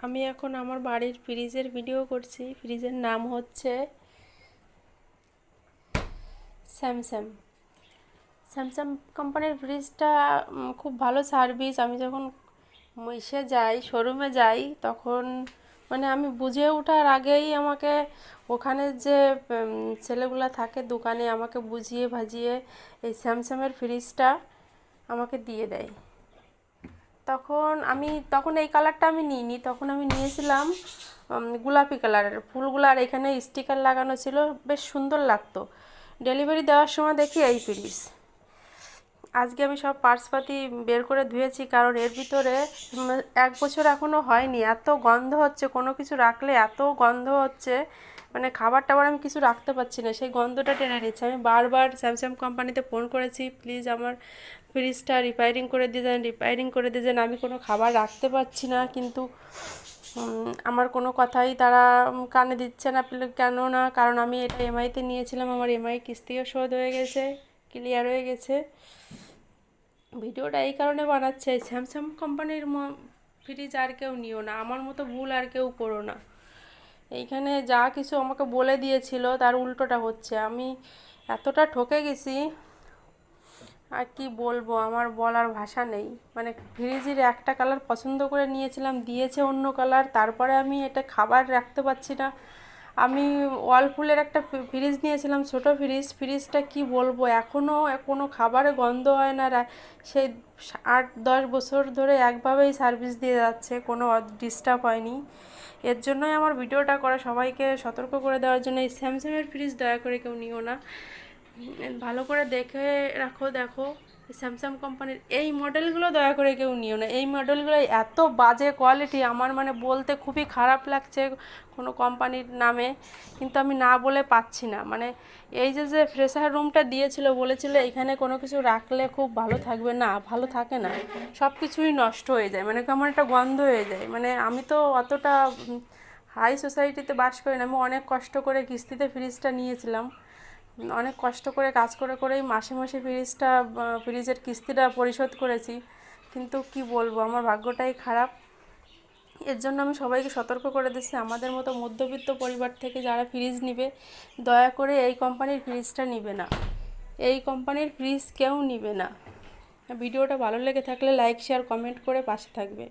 আমি এখন আমার বাড়ির ফ্রিজের ভিডিও করছি। ফ্রিজের নাম হচ্ছে স্যামসাং স্যামসাং কোম্পানির ফ্রিজটা খুব ভালো সার্ভিস আমি যখন ইসে যাই শোরুমে যাই, তখন মানে আমি বুঝে ওঠার আগেই আমাকে ওখানে যে ছেলেগুলা থাকে দোকানে আমাকে বুঝিয়ে ভাজিয়ে এই স্যামসাংয়ের ফ্রিজটা আমাকে দিয়ে দেয়। তখন আমি, তখন এই কালারটা আমি নিইনি। তখন আমি নিয়েছিলাম গোলাপি কালারের ফুলগুলো আর এখানে স্টিকার লাগানো ছিল। বেশ সুন্দর লাগতো। ডেলিভারি দেওয়ার সময় দেখি এই ফ্রিজ আজকে আমি সব পার্সপাতি বের করে ধুয়েছি, কারণ এর ভিতরে এক বছর এখনও হয়নি। এত গন্ধ হচ্ছে, কোনো কিছু রাখলে এত গন্ধ হচ্ছে। মানে খাবার টাবার আমি কিছু রাখতে পারছি না। সেই গন্ধটা টেনে নিচ্ছে। আমি বারবার স্যামসাং কোম্পানিতে ফোন করেছি প্লিজ আমার ফ্রিজটা রিপেয়ারিং করে দিয়ে যান রিপেয়ারিং করে দিয়ে যান আমি কোনো খাবার রাখতে পারছি না। কিন্তু আমার কোনো কথাই তারা কানে দিচ্ছে না। কেন না? কারণ আমি এটা এমআইতে নিয়েছিলাম। আমার এমআই কিস্তিও শোধ হয়ে গেছে ক্লিয়ার হয়ে গেছে। ভিডিওটা এই কারণে বানাচ্ছে। স্যামসাং কোম্পানির ফ্রিজ আর কেউ নিও না। আমার মতো ভুল আর কেউ করো না। এইখানে যা কিছু আমাকে বলে দিয়েছিল, তার উল্টোটা হচ্ছে। আমি এতটা ঠকে গেছি, আর কি বলব, আমার বলার ভাষা নেই। মানে ফ্রিজের একটা কালার পছন্দ করে নিয়েছিলাম, দিয়েছে অন্য কালার তারপরে আমি এটা খাবার রাখতে পারছি না। আমি ওয়ালপুলের একটা ফ্রি- ফ্রিজ নিয়েছিলাম, ছোটো ফ্রিজ। ফ্রিজটা কি বলব? এখনও কোনো খাবারে গন্ধ হয় না। সেই আট, দশ বছর ধরে একভাবেই সার্ভিস দিয়ে যাচ্ছে, কোনো ডিস্টার্ব হয়নি। এর জন্যই আমার ভিডিওটা করা সবাইকে সতর্ক করে দেওয়ার জন্য এই স্যামসাংয়ের ফ্রিজ দয়া করে কেউ নিও না। ভালো করে দেখে রাখো, দেখো। স্যামসাং কোম্পানির এই মডেলগুলো দয়া করে কেউ নিও না। এই মডেলগুলো এত বাজে কোয়ালিটি আমার মানে বলতে খুবই খারাপ লাগছে কোনো কোম্পানির নামে, কিন্তু আমি না বলে পাচ্ছি না। মানে এই যে যে ফ্রেশার রুমটা দিয়েছিল, বলেছিল এখানে কোনো কিছু রাখলে খুব ভালো থাকবে। না, ভালো থাকে না। সব কিছুই নষ্ট হয়ে যায়। মানে কেমন একটা গন্ধ হয়ে যায়। মানে আমি তো অতটা হাই সোসাইটিতে বাস করি না। আমি অনেক কষ্ট করে কিস্তিতে ফ্রিজটা নিয়েছিলাম। অনেক কষ্ট করে কাজ করে করেই মাসে মাসে ফ্রিজটা ফ্রিজের কিস্তিটা পরিশোধ করেছি। কিন্তু কি বলব, আমার ভাগ্যটাই খারাপ। এর জন্য আমি সবাইকে সতর্ক করে দিচ্ছি। আমাদের মতো মধ্যবিত্ত পরিবার থেকে যারা ফ্রিজ নিবে, দয়া করে এই কোম্পানির ফ্রিজটা নিবে না। এই কোম্পানির ফ্রিজ কেউ নিবে না। ভিডিওটা ভালো লেগে থাকলে লাইক, শেয়ার, কমেন্ট করে পাশে থাকবে।